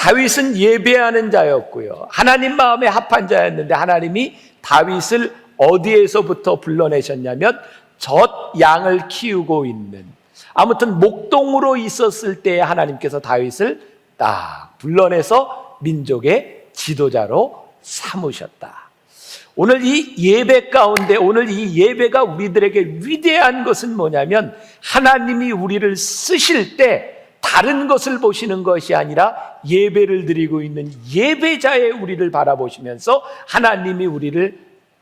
다윗은 예배하는 자였고요. 하나님 마음에 합한 자였는데 하나님이 다윗을 어디에서부터 불러내셨냐면 젖 양을 키우고 있는 아무튼 목동으로 있었을 때 하나님께서 다윗을 딱 불러내서 민족의 지도자로 삼으셨다. 오늘 이 예배 가운데 오늘 이 예배가 우리들에게 위대한 것은 뭐냐면 하나님이 우리를 쓰실 때 다른 것을 보시는 것이 아니라 예배를 드리고 있는 예배자의 우리를 바라보시면서 하나님이 우리를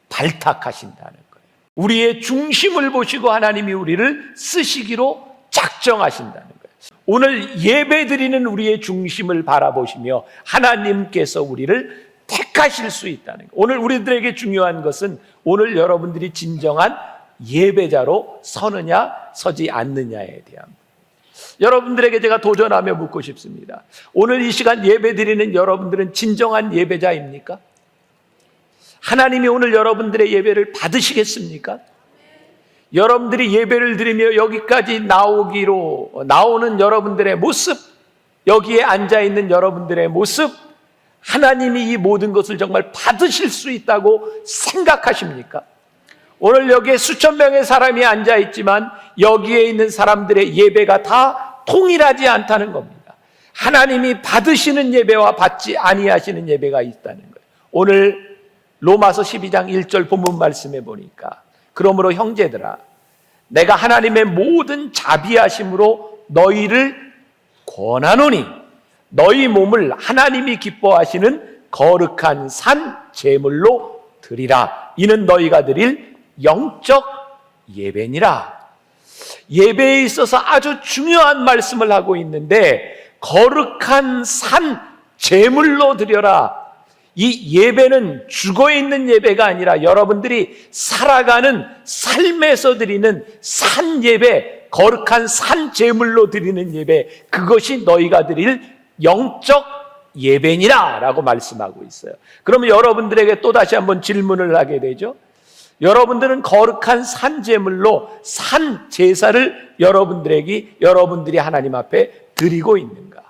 발탁하신다는 거예요. 우리의 중심을 보시고 하나님이 우리를 쓰시기로 작정하신다는 거예요. 오늘 예배 드리는 우리의 중심을 바라보시며 하나님께서 우리를 택하실 수 있다는 거예요. 오늘 우리들에게 중요한 것은 오늘 여러분들이 진정한 예배자로 서느냐 서지 않느냐에 대한 여러분들에게 제가 도전하며 묻고 싶습니다. 오늘 이 시간 예배 드리는 여러분들은 진정한 예배자입니까? 하나님이 오늘 여러분들의 예배를 받으시겠습니까? 여러분들이 예배를 드리며 여기까지 나오기로 나오는 여러분들의 모습, 여기에 앉아 있는 여러분들의 모습, 하나님이 이 모든 것을 정말 받으실 수 있다고 생각하십니까? 오늘 여기에 수천 명의 사람이 앉아 있지만 여기에 있는 사람들의 예배가 다 통일하지 않다는 겁니다. 하나님이 받으시는 예배와 받지 아니하시는 예배가 있다는 거예요. 오늘 로마서 12장 1절 본문 말씀에 보니까 그러므로 형제들아 내가 하나님의 모든 자비하심으로 너희를 권하노니 너희 몸을 하나님이 기뻐하시는 거룩한 산 제물로 드리라 이는 너희가 드릴 영적 예배니라 예배에 있어서 아주 중요한 말씀을 하고 있는데 거룩한 산 제물로 드려라 이 예배는 죽어 있는 예배가 아니라 여러분들이 살아가는 삶에서 드리는 산 예배, 거룩한 산 제물로 드리는 예배, 그것이 너희가 드릴 영적 예배니라 라고 말씀하고 있어요. 그러면 여러분들에게 또 다시 한번 질문을 하게 되죠. 여러분들은 거룩한 산 제물로 산 제사를 여러분들에게 여러분들이 하나님 앞에 드리고 있는가?